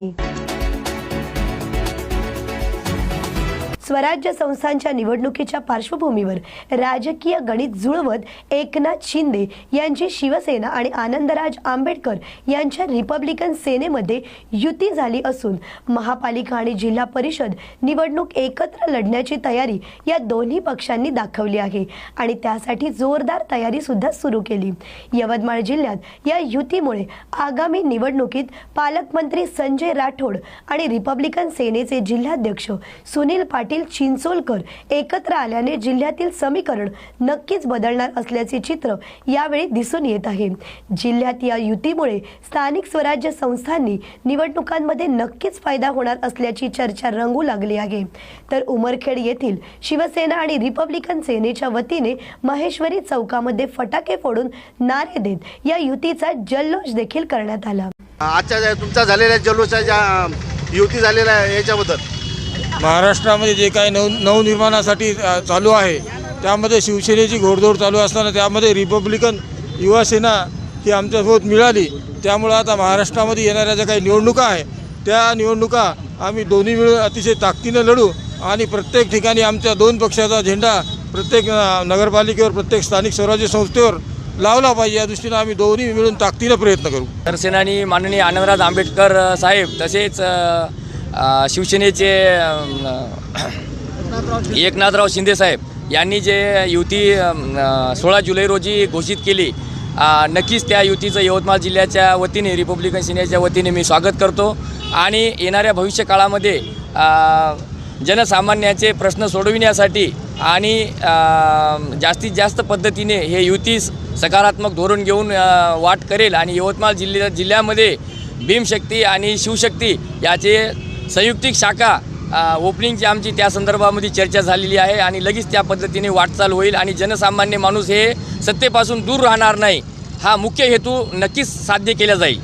Música स्वराज्य संस्थांच्या निवडणुकीच्या पार्श्वभूमीवर राजकीय गणित जुळवत एकनाथ शिंदे यांची शिवसेना आणि आनंदराज आंबेडकर यांच्या रिपब्लिकन सेनेमध्ये युती झाली असून महापालिका आणि जिल्हा परिषद निवडणूक एकत्र लढण्याची तयारी या दोन्ही पक्षांनी दाखवली आहे आणि त्यासाठी जोरदार तयारी सुद्धा सुरू केली. यवतमाळ जिल्ह्यात या युतीमुळे आगामी निवडणुकीत पालकमंत्री संजय राठोड आणि रिपब्लिकन सेनेचे जिल्हाध्यक्ष सुनील पाटील चिंचोलकर एकत्र आल्याने जिल्ह्यातील समीकरण नक्कीच बदलणार असल्याचे चित्र यावेळी दिसून येत आहे. जिल्ह्यात या युतीमुळे स्थानिक स्वराज्य संस्थांनी निवडणुकांमध्ये नक्कीच फायदा होणार असल्याची चर्चा रंगू लागली आहे. तर उमरखेड येथील शिवसेना आणि रिपब्लिकन सेनेच्या वतीने महेश्वरी चौकामध्ये फटाके फोडून नारे देत या युतीचा जल्लोष देखील करण्यात आला. आजच्या तुमचा झालेल्या जल्लोषाच्या युती झालेल्या आहे याच्याबद्दल. महाराष्ट्रामध्ये जे काही नव नवनिर्माणासाठी चालू आहे त्यामध्ये शिवसेनेची घोडदौड चालू असताना त्यामध्ये रिपब्लिकन युवासेना ही आमच्यासोबत मिळाली. त्यामुळं आता महाराष्ट्रामध्ये येणाऱ्या ज्या काही निवडणुका आहे त्या निवडणुका आम्ही दोन्ही मिळून अतिशय ताकदीनं लढू आणि प्रत्येक ठिकाणी आमच्या दोन पक्षाचा झेंडा प्रत्येक नगरपालिकेवर प्रत्येक स्थानिक स्वराज्य संस्थेवर लावला पाहिजे. या दृष्टीनं आम्ही दोन्ही मिळून ताकदीनं प्रयत्न करू. शिवसेनानी माननीय आनंदराज आंबेडकर साहेब तसेच शिवसेनेचे एकनाथराव शिंदे साहेब यांनी जे युती सोळा जुलै रोजी घोषित केली नक्कीच त्या युतीचं यवतमाळ जिल्ह्याच्या वतीने रिपब्लिकन सेनेच्या वतीने मी स्वागत करतो आणि येणाऱ्या भविष्य काळामध्ये जनसामान्याचे प्रश्न सोडविण्यासाठी आणि जास्तीत जास्त पद्धतीने हे युती सकारात्मक धोरण घेऊन वाट करेल आणि यवतमाळ जिल्ह्या जिल्ह्यामध्ये भीमशक्ती आणि शिवशक्ती याचे संयुक्तिक शाखा ओपनिंगची आमची त्या संदर्भामध्ये चर्चा झालेली आहे आणि लगेच त्या पद्धतीने वाटचाल होईल आणि जनसामान्य माणूस हे सत्तेपासून दूर राहणार नाही. हा मुख्य हेतू नक्कीच साध्य केला जाईल.